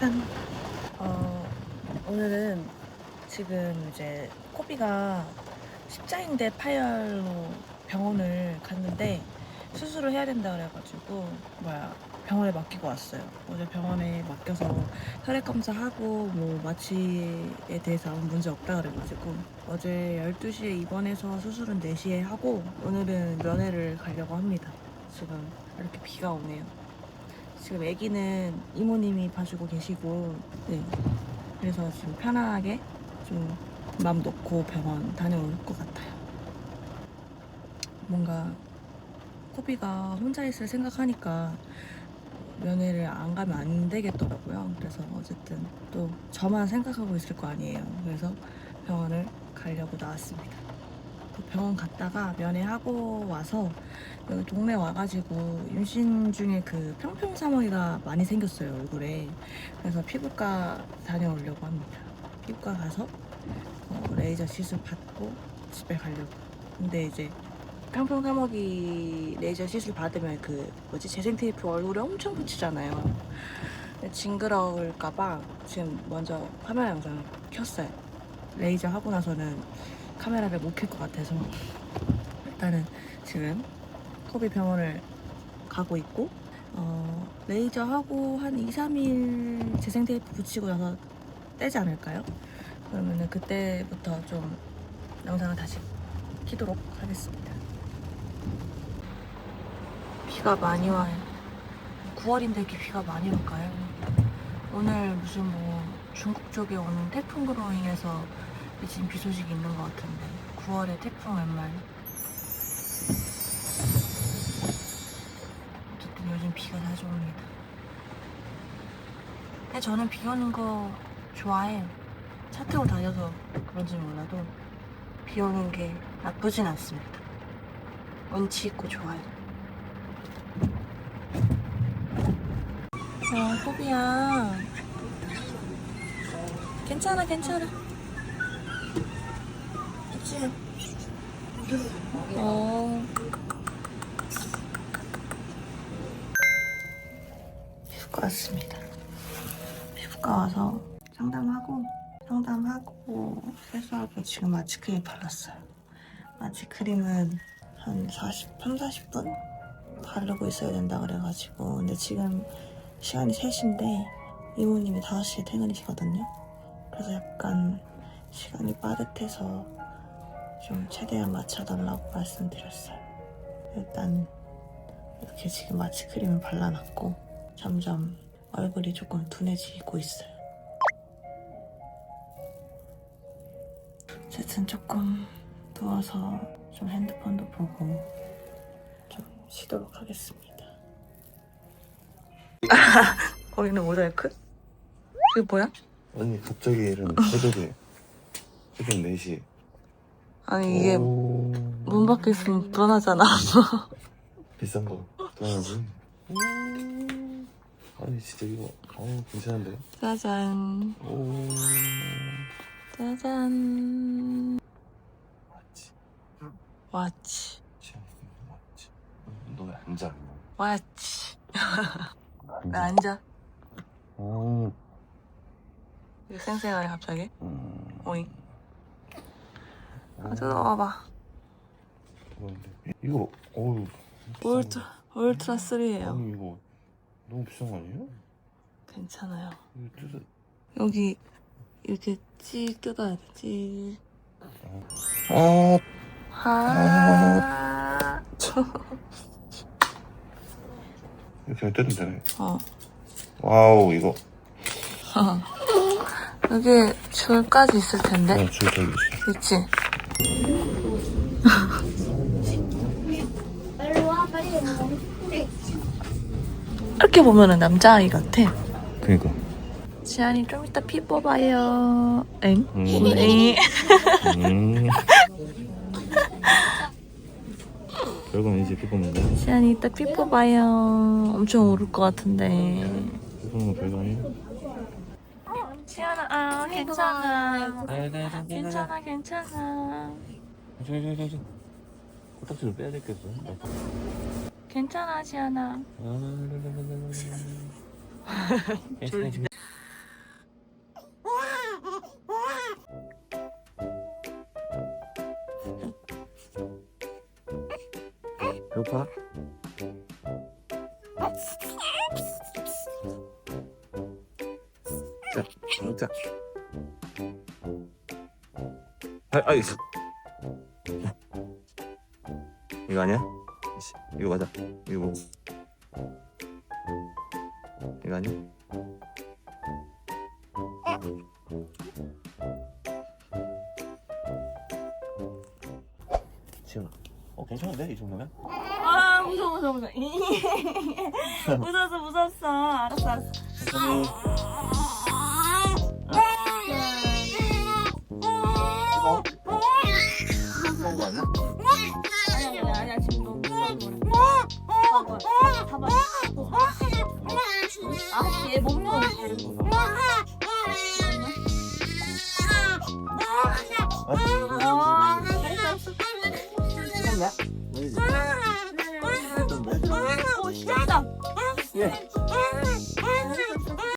짠. 어, 오늘은 지금 이제 코비가 십자인대 파열로 병원을 갔는데 수술을 해야 된다 그래가지고 뭐야 병원에 맡기고 왔어요. 어제 병원에 맡겨서 혈액 검사하고 뭐 마취에 대해서 아무 문제 없다 그래가지고 어제 12시에 입원해서 수술은 4시에 하고 오늘은 면회를 가려고 합니다. 지금 이렇게 비가 오네요. 지금 아기는 이모님이 봐주고 계시고 네. 그래서 지금 편안하게 좀 마음 놓고 병원 다녀올 것 같아요. 뭔가 코비가 혼자 있을 생각하니까 면회를 안 가면 안 되겠더라고요. 그래서 어쨌든 또 저만 생각하고 있을 거 아니에요. 그래서 병원을 가려고 나왔습니다. 그 병원 갔다가 면회하고 와서 여기 동네 와가지고 임신 중에 그 평평사머리가 많이 생겼어요 얼굴에. 그래서 피부과 다녀오려고 합니다. 피부과 가서 어, 레이저 시술 받고 집에 가려고. 근데 이제 평평사머리 레이저 시술 받으면 그 뭐지? 재생 테이프 얼굴에 엄청 붙이잖아요. 징그러울까봐 지금 먼저 카메라 영상을 켰어요. 레이저 하고 나서는 카메라를 못 켤 것 같아서 일단은 지금 코비 병원을 가고 있고 어, 레이저 하고 한 2, 3일 재생 테이프 붙이고 나서 떼지 않을까요? 그러면은 그때부터 좀 영상을 다시 키도록 하겠습니다. 비가 많이 와요. 9월인데 이렇게 비가 많이 올까요? 오늘 무슨 뭐 중국 쪽에 오는 태풍으로 인해서 지금 비 소식이 있는 것 같은데 9월에 태풍 웬말 어쨌든 요즘 비가 자주 옵니다. 근데 저는 비 오는 거 좋아해요. 차 타고 다녀서 그런지 몰라도 비 오는 게 나쁘진 않습니다. 운치 있고 좋아요. 아, 호비야. 괜찮아, 괜찮아. 그치? 어. 피부과 왔습니다. 피부과 와서 상담하고 상담하고 세수하고 지금 마취크림 발랐어요. 마취크림은 한 40, 3, 40분 바르고 있어야 된다 그래가지고 근데 지금 시간이 3시인데 이모님이 5시에 퇴근이시거든요. 그래서 약간 시간이 빠듯해서 좀 최대한 맞춰달라고 말씀드렸어요. 일단 이렇게 지금 마취크림을 발라놨고 점점 얼굴이 조금 둔해지고 있어요. 어쨌든 조금 누워서 좀 핸드폰도 보고 좀 쉬도록 하겠습니다. 거기는 모자이크? 이게 뭐야? 아니 갑자기 이런 새벽에 새벽 4시 아니 이게 오, 문 밖에 있으면 불안하잖아. 비싼 거 떠나지 아니 진짜 이거 어 괜찮은데 짜잔. 오 짜잔. 맞지 와치. 맞지 너 왜 앉아 와치. 왜 앉아? 오 이거 쌩쌩하네 갑자기. 음. 오잉. 아, 들어와봐. 뭔데? 이거 어우 울트라, 울트라 3예요. 아니 이거 너무 비싼 거 아니에요? 괜찮아요. 이거 뜯어 여기 이렇게 찌 뜯어야 돼. 찌. 아 하. 이렇게 뜯으면 되네 어. 와우 이거 여기 줄까지 있을 텐데. 어, 줄 저기 있어 그치? 이렇게 보면은 남자아이 같아. 그니까 지안이 좀 이따 피 뽑아요. 엥? 음. 엥? 음. 별거 아니지 피부는 거 지안이 이따 피 뽑아요. 엄청 오를 것 같은데. 피부는 거 별거 아니에 아, 괜찮아. 아유, 아유, 아유, 괜찮아, 괜찮아. 아, 저기, 저기, 저기. 코딱지를 빼야 되겠어. 네. 괜찮아, 지안아. 아, 네, 졸려. 어, 배고파? 다. 자, 먹자. 아, 아이, 이거 아니야? 이씨, 이거 맞아. 이거 뭐? 이거 아니야? 지현아, 어 괜찮은데 이 정도면? 아 무서워 무서워 무서워 무서웠어 무서웠어 알았어 알았어 천천히. 거 아니야? 아니야 아니야 아니야 지금 너무 봐봐 봐봐 아얘 몸도 아 알았어 아니지? 오 시작이다 예.